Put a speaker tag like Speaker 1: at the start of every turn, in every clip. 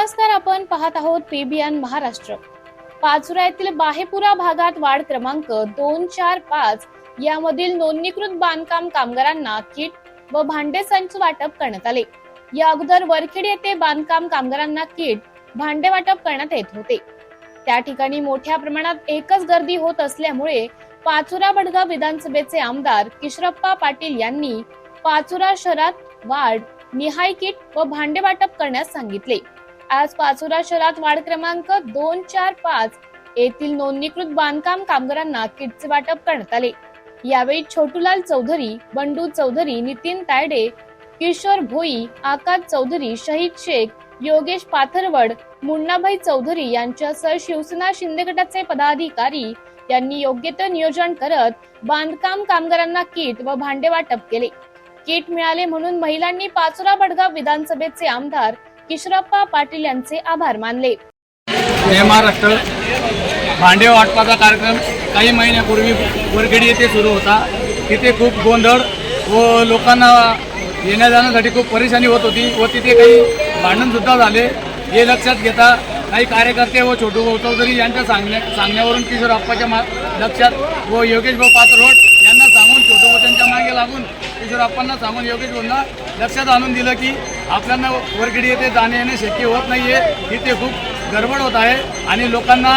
Speaker 1: नमस्कार आपण पाहत आहोत पीबीएन महाराष्ट्र. पाचुरा येथील बाहेपुरा भागात वाढ क्रमांक दोन चार पाच यामधील नोंदणीकृत बांधकाम कामगारांना किट व भांडे संच वाटप करण्यात आले. या अगोदर वरखेड येथे बांधकाम कामगारांना किट भांडे वाटप करण्यात येत होते. त्या ठिकाणी मोठ्या प्रमाणात एकच गर्दी होत असल्यामुळे पाचुरा बडगाव विधानसभेचे आमदार किशरप्पा पाटील यांनी पाचुरा शहरात वाढ निहाय किट व भांडे वाटप करण्यास सांगितले. आज पाचोरा शहरात वार्ड क्रमांक दोन चार पाच येथील नोंदणीकृत बांधकाम कामगारांना किटचे वाटप करण्यात आले. यावेळी छोटूलाल चौधरी बंडू चौधरी नितीन तायडे किशोर भोई आकाश चौधरी शहीद शेख योगेश पाथरवड मुन्नाभाई चौधरी यांच्यासह शिवसेना शिंदे गटाचे पदाधिकारी यांनी योग्य ते नियोजन करत बांधकाम कामगारांना किट व भांडे वाटप केले. किट मिळाले म्हणून महिलांनी पाचोरा बडगाव विधानसभेचे आमदार किशोरप्पा पाटील यांचे आभार मानले.
Speaker 2: जय महाराष्ट्र. भांडे वाटपाचा कार्यक्रम काही महिन्यापूर्वी वरखेडी येथे सुरू होता. तिथे खूप गोंधळ व लोकांना येण्या जाण्यासाठी खूप परेशानी होत होती व तिथे काही भांडणसुद्धा झाले. हे लक्षात घेता काही कार्यकर्ते व छोटू भाऊ चौधरी यांच्या सांगण्या सांगण्यावरून किशोर अप्पाच्या मा लक्षात व योगेश भाऊ पात्रवट यांना सांगून छोटू भाऊ त्यांच्या मागे लागून किशोर अप्पांना सांगून योगेश भाऊंना लक्षात आणून दिलं की आपल्याला वरगिडी येथे जाणे येणे शक्य होत नाही आहे तिथे खूप गडबड होत आहे आणि लोकांना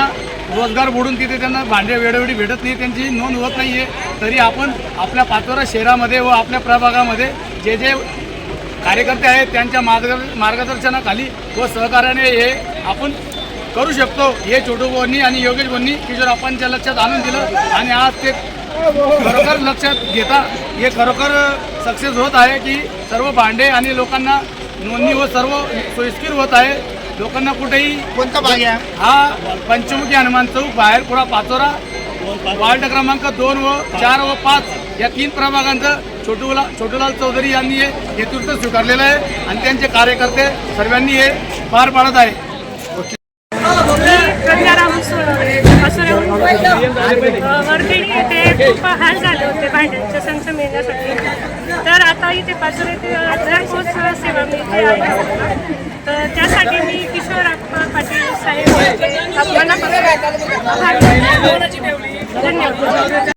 Speaker 2: रोजगार बुडून तिथे त्यांना भांडे वेळोवेळी भेटत नाही त्यांची नोंद होत नाही आहे तरी आपण आपल्या पाचोरा शहरामध्ये व आपल्या प्रभागामध्ये जे जे कार्यकर्ते आहेत त्यांच्या मार्ग मार्गदर्शनाखाली व सहकार्याने हे आपण करू शकतो. हे छोटू बोनी आणि योगेश बोनी किशोर आपणच्या लक्षात आणून दिलं आणि आज ते खरोखर लक्षात घेता हे खरोखर सक्सेस होत आहे की सर्व भांडे आणि लोकांना नोंदणी व सर्व सोयीस्कर होत आहे. लोकांना कुठेही
Speaker 3: कोणता भाग आहे
Speaker 2: हा? पंचमुखी हनुमान चौक बाहेर पुरा पाचोरा वार्ड क्रमांक दोन व चार व पाच या तीन प्रभागांचं छोटूला छोटूलाल चौधरी यांनी हे नेतृत्व स्वीकारलेलं आहे आणि त्यांचे कार्यकर्ते सर्वांनी हे पार पाडत आहे.
Speaker 4: गंगाराम खूप हाल झाले होते भांड्यांच्या संच मिळण्यासाठी तर आता इथे पाचूर येथे घरपोच सेवा मिळते आहे. तर त्यासाठी मी किशोर पाटील साहेब मनापासून धन्यवाद.